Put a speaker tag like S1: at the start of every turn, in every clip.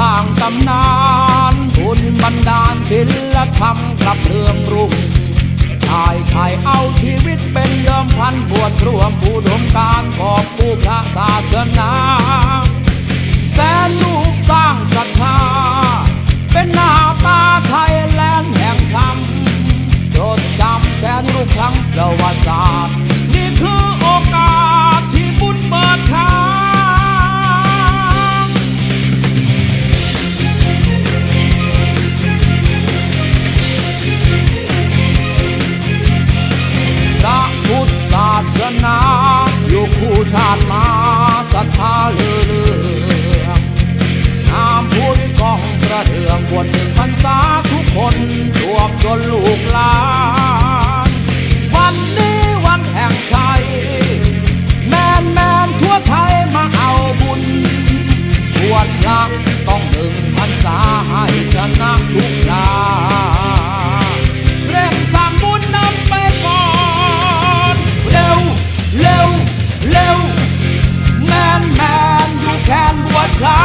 S1: ร้างตำนานบุญบันดาลศิลธรรมกลับเรืองรุ่งชายไทยเอาชีวิตเป็นเดิมพันบวชรวมผู้ดมการขอบผู้พระศาสนา แสนลูกสร้างศรัทธา เป็นหน้าตาไทยแลนด์แห่งธรรมจดจำแสนลูกครั้งประวัติศาสตร์ นี่คือโอกาสที่บุญเปิดทาง ศรัทธาเลือเลืองนามพุทธกองกระเดืองบวชหนึ่งพรรษาทุกคนจวบจนลูกหลาน วันนี้วันแห่งชัย แมนแมนทั่วไทยมาเอาบุญบวชพระต้องหนึ่งพรรษาให้ชนะทุกครา คนบวชพระ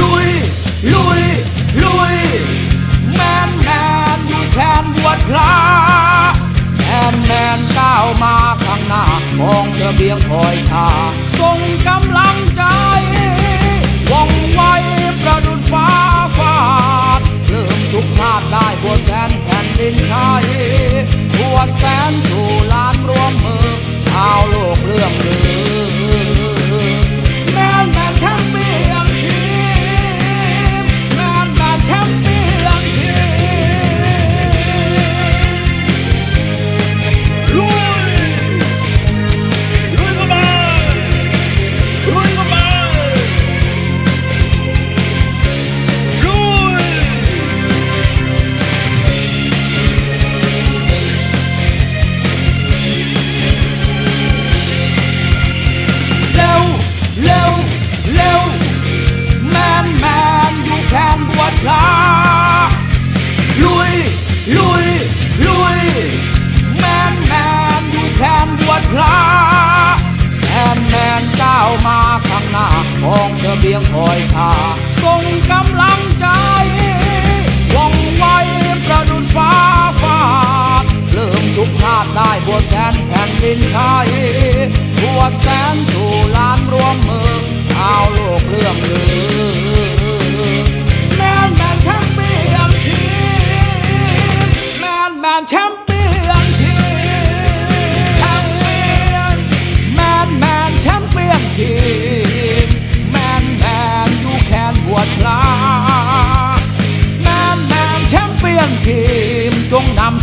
S1: ลุย ลุย ลุย แมนแมนอยู่แคนบวชพระแมนแมนก้าวมาข้างหน้ามองเสบียงคอยท่าส่งกำลังใจว่องไวประดุจฟ้าฟาดเริ่มทุกชาติได้บัวแสนแผ่นดินไทยบัวแสนสู่ล้านรวมมือชาวโลกเรื่องลือ เบียงคอยท่าส่งกำลังใจว่องไวประดุดฟ้าฟาดเริ่มทุกชาติได้บัวแสนแผ่นดินไทยบัวแสนสุ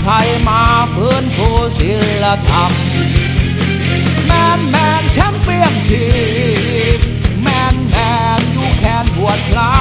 S1: ชัยมาฟื้นฟูศิลธรรม แมนแมนแชมเปี้ยนทีแมนแมนอยู่แคนบวดพลา